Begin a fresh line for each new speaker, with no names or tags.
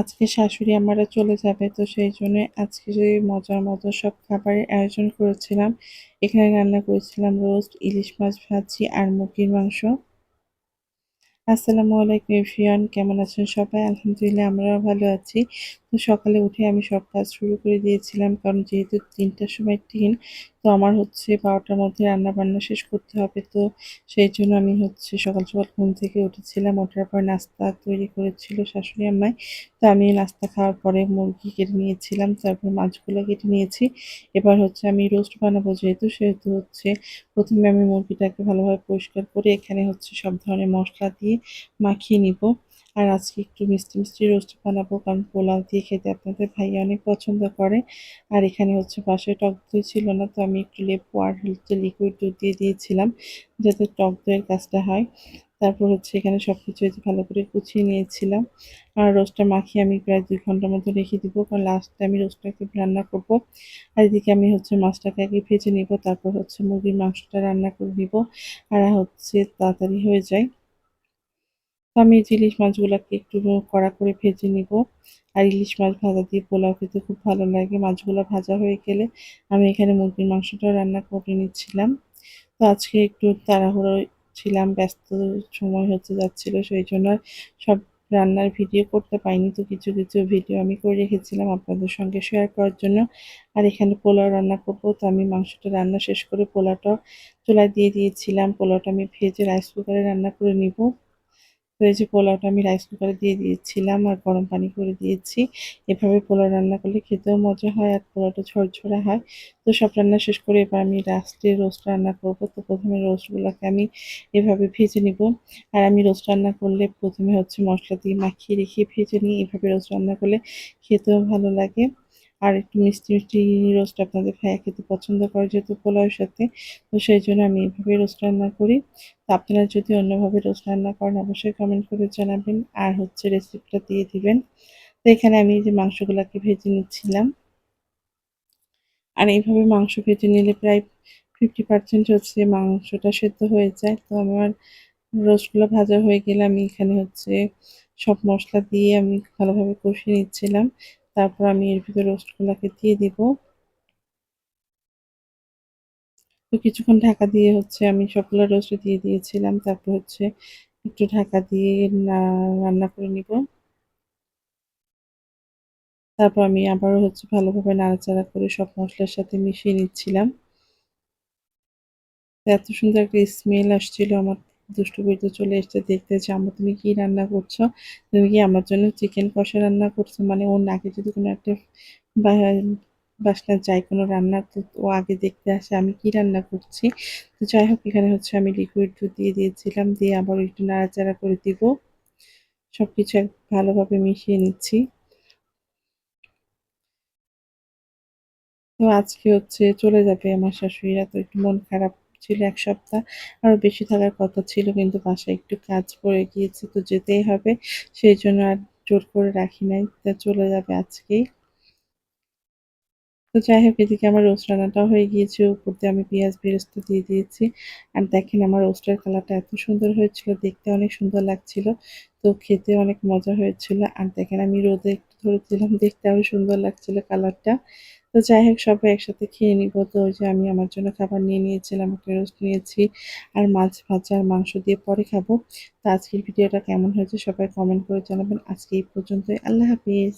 আজকে শাশুড়ি আমারা চলে যাবে, তো সেই জন্য আজকে যে মজার মজার সব খাবারের আয়োজন করেছিলাম, এখানে রান্না করেছিলাম রোস্ট, ইলিশ মাছ ভাজি আর মুরগির মাংস। আসসালামু আলাইকুম এভরিওয়ান, কেমন আছেন সবাই? আলহামদুলিল্লাহ আমরাও ভালো আছি। তো সকালে উঠে আমি সব কাজ শুরু করে দিয়েছিলাম, কারণ যেহেতু তিনটার সময় ট্রেন তো আমার হচ্ছে বারোটার মধ্যে রান্না বান্না শেষ করতে হবে, তো সেই জন্য আমি হচ্ছে সকাল সকাল ঘুম থেকে উঠেছিলাম, ওঠার পর নাস্তা তৈরি করেছিল শাশুড়ি আম্মাই। তো আমি নাস্তা খাওয়ার পরে মুরগি কেটে নিয়েছিলাম, তারপর মাছগুলো কেটে নিয়েছি। এবার হচ্ছে আমি রোস্ট বানাবো যেহেতু, সেহেতু হচ্ছে প্রথমে আমি মুরগিটাকে ভালোভাবে পরিষ্কার করে এখানে হচ্ছে সব ধরনের মশলা দিয়ে মাখিয়ে নিব। আর আজকে একটু মিষ্টি মিষ্টি রোস্ট বানাবো, কারণ পোলাও দিয়ে খেতে আপনাদের ভাই অনেক পছন্দ করে। আর এখানে হচ্ছে পাশে টক দই ছিল না, তো আমি একটু লেবু আর হচ্ছে লিকুইড দুধ দিয়ে দিয়েছিলাম, যাতে টক দইয়ের কাজটা হয়। তারপর হচ্ছে এখানে সব কিছু ভালো করে কুচিয়ে নিয়েছিলাম। আর রোস্টটা মাখিয়ে আমি প্রায় দুই ঘণ্টার মতো রেখে দিব, কারণ লাস্টে আমি রোস্টটাকে রান্না করব। আর এদিকে আমি হচ্ছে মাছটাকে আগে ভেজে নিব, তারপর হচ্ছে মুরগির মাংসটা রান্না করে নিব। আর হচ্ছে তাড়াতাড়ি হয়ে যায়। তো আমি ইলিশ মাছগুলোকে একটু কড়া করে ভেজে নিব। আর ইলিশ মাছ ভাজা দিয়ে পোলাও খেতে খুব ভালো লাগে। মাছগুলো ভাজা হয়ে গেলে আমি এখানে মুরগির মাংসটাও রান্না করে নিচ্ছিলাম। তো আজকে একটু তাড়াহুড়ো ছিলাম, ব্যস্ত সময় হতে যাচ্ছিল, সেই জন্য সব রান্নার ভিডিও করতে পাইনি তো কিছু কিছু ভিডিও আমি করে রেখেছিলাম আপনাদের সঙ্গে শেয়ার করার জন্য। আর এখানে পোলাও রান্না করব, তো আমি মাংসটা রান্না শেষ করে পোলাওটা চুলায় দিয়ে দিয়েছিলাম। পোলাওটা আমি ভেজে রাইস কুকারে রান্না করে নিব। যে পোলাওটা আমি রাইস কুকারে দিয়ে দিয়েছিলাম আর গরম পানি করে দিয়েছি। এভাবে পোলাও রান্না করলে খেতেও মজা হয় আর পোলাওটা ঝরঝরা হয়। তো সব রান্না শেষ করে এবার আমি লাস্টে রোস্ট রান্না করব। তো প্রথমে রোস্টগুলোকে আমি এভাবে ভেজে নিব। আর আমি রোস্ট রান্না করলে প্রথমে হচ্ছে মশলা দিয়ে মাখিয়ে রেখে ভেজে নিই। এভাবে রোস্ট রান্না করলে খেতেও ভালো লাগে। আর একটু মিষ্টি মিষ্টি রোস্ট আপনাদের ভাইয়া খেতে পছন্দ করে যেহেতু পোলাওয়ের সাথে, তো সেই জন্য আমি এইভাবে রোস্ট রান্না করি। তো আপনারা যদি অন্যভাবে রোস্ট রান্না করেন, অবশ্যই কমেন্ট করে জানাবেন আর হচ্ছে রেসিপিটা দিয়ে দিবেন। তো এখানে আমি যে মাংসগুলোকে ভেজে নিচ্ছিলাম। আর এইভাবে মাংস ভেজে নিলে প্রায় ফিফটি পার্সেন্ট হচ্ছে মাংসটা সেদ্ধ হয়ে যায়। তো আমার রোস্টগুলো ভাজা হয়ে গেলে আমি এখানে হচ্ছে সব মশলা দিয়ে আমি ভালোভাবে কষিয়ে নিচ্ছিলাম। তারপর আমি এর ভিতরে রোস্টগুলোকে দিয়ে দিব। তো কিছুক্ষণ ঢাকা দিয়ে হচ্ছে আমি সবগুলো রোস্ট দিয়ে দিয়েছিলাম। তারপর হচ্ছে একটু ঢাকা দিয়ে রান্না করে নিব। তারপর আমি আবারও হচ্ছে ভালোভাবে নাড়াচাড়া করে সব মশলার সাথে মিশিয়ে নিচ্ছিলাম। এত সুন্দর একটা স্মেল আসছিল আমার। দুষ্টু বইতে চলে এসছে, দেখতে যে আমার তুমি কি রান্না করছ? তুমি কি আমার জন্য চিকেন কষা রান্না করছ? মানে ওর নাকে যদি কোনো একটা বাসনা যাই কোনো রান্না, তো ও আগে দেখতে আসে আমি কি রান্না করছি। তো যাই হোক, এখানে হচ্ছে আমি লিকুইড দুধ দিয়ে দিয়েছিলাম, দিয়ে আবার একটু নাড়াচাড়া করে দিব। সব কিছু ভালোভাবে মিশিয়ে নিচ্ছি। তো আজকে হচ্ছে চলে যাবে আমার শাশুড়িরা, তো একটু মন খারাপ ছিল এক সপ্তাহ। আরও বেশি থাকার কথা ছিল, কিন্তু বাসায় একটু কাজ পড়ে গিয়েছে, তো যেতেই হবে। সেই জন্য আর জোর করে রাখি নাই, তা চলে যাবে আজকেই। তো যাই হোক, এদিকে আমার রোস্ট রান্নাটাও হয়ে গিয়েছে। উপর দিয়ে আমি পেঁয়াজ বেরস্ত দিয়ে দিয়েছি। আর দেখেন আমার রোস্টের কালারটা এত সুন্দর হয়েছিল, দেখতে অনেক সুন্দর লাগছিল, তো খেতে অনেক মজা হয়েছিল। আর দেখেন আমি রোদে একটু ধরেছিলাম দেখতে আরও সুন্দর লাগছিল কালারটা। তো যাই হোক, সবাই একসাথে খেয়ে নিব তো ওই যে আমি আমার জন্য খাবার নিয়ে নিয়েছিলাম রোস্ট নিয়েছি। আর মাছ ভাজা আর মাংস দিয়ে পরে খাব। তো আজকের ভিডিওটা কেমন হয়েছে সবাই কমেন্ট করে জানাবেন। আজকে এই পর্যন্তই। আল্লাহ হাফিজ।